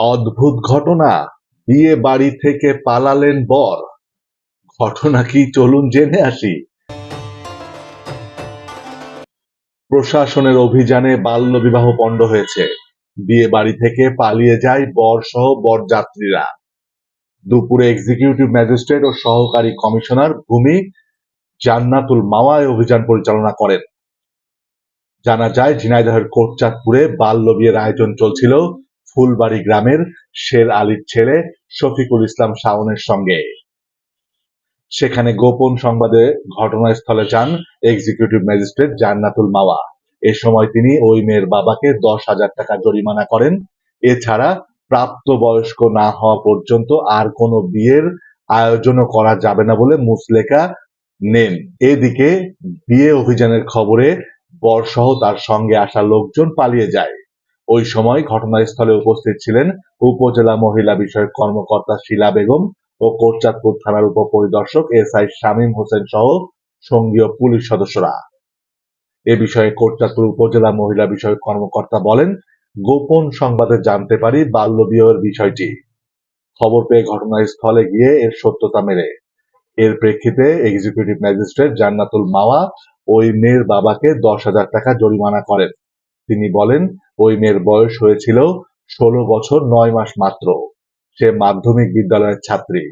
অদ্ভুত ঘটনা। বিয়ে বাড়ি থেকে পালালেন বর। ঘটনা কি চলুন জেনে আসি। প্রশাসনের অভিযানে বাল্য বিবাহ পণ্ড হয়েছে। বিয়ে বাড়ি থেকে পালিয়ে যায় বর সহ বরযাত্রীরা। দুপুরে এক্সিকিউটিভ ম্যাজিস্ট্রেট ও সহকারী কমিশনার ভূমি জান্নাতুল মাওয়ায় অভিযান পরিচালনা করেন। জানা যায়, ঝিনাইদহের কোটচাঁদপুরে বাল্য বিয়ের আয়োজন চলছিল। ফুলবাড়ি গ্রামের শের আলীর ছেলে শফিকুল ইসলাম শাওনের সঙ্গে। সেখানে গোপন সংবাদে ঘটনাস্থলে যান এক্সিকিউটিভ ম্যাজিস্ট্রেট জান্নাতুল মাওয়া। এ সময় তিনি ওই মেয়ের বাবাকে দশ হাজার টাকা জরিমানা করেন। এছাড়া প্রাপ্তবয়স্ক না হওয়া পর্যন্ত আর কোনো বিয়ের আয়োজনও করা যাবে না বলে মুসলেকা নেন। এদিকে বিয়ে অভিযানের খবরে বরসহ তার সঙ্গে আসা লোকজন পালিয়ে যায়। ওই সময় ঘটনাস্থলে উপস্থিত ছিলেন উপজেলা মহিলা বিষয়ক কর্মকর্তা শিলা বেগম ও কোটচাঁদপুর থানার উপপরিদর্শক এস আই শামীম হোসেন সহ সঙ্গীয় পুলিশ সদস্যরা। এ বিষয়ে কোটচাঁদপুর উপজেলা মহিলা বিষয়ক কর্মকর্তা বলেন, গোপন সংবাদে জানতে পারি বাল্য বিয়ের বিষয়টি। খবর পেয়ে ঘটনাস্থলে গিয়ে এর সত্যতা মেলে। এর প্রেক্ষিতে এক্সিকিউটিভ ম্যাজিস্ট্রেট জান্নাতুল মাওয়া ওই মেয়ের বাবাকে দশ হাজার টাকা জরিমানা করেন। তিনি বলেন, ওই মেয়ের বয়স হয়েছিল ষোলো বছর নয় মাস মাত্র। সে মাধ্যমিক বিদ্যালয়ের ছাত্রী।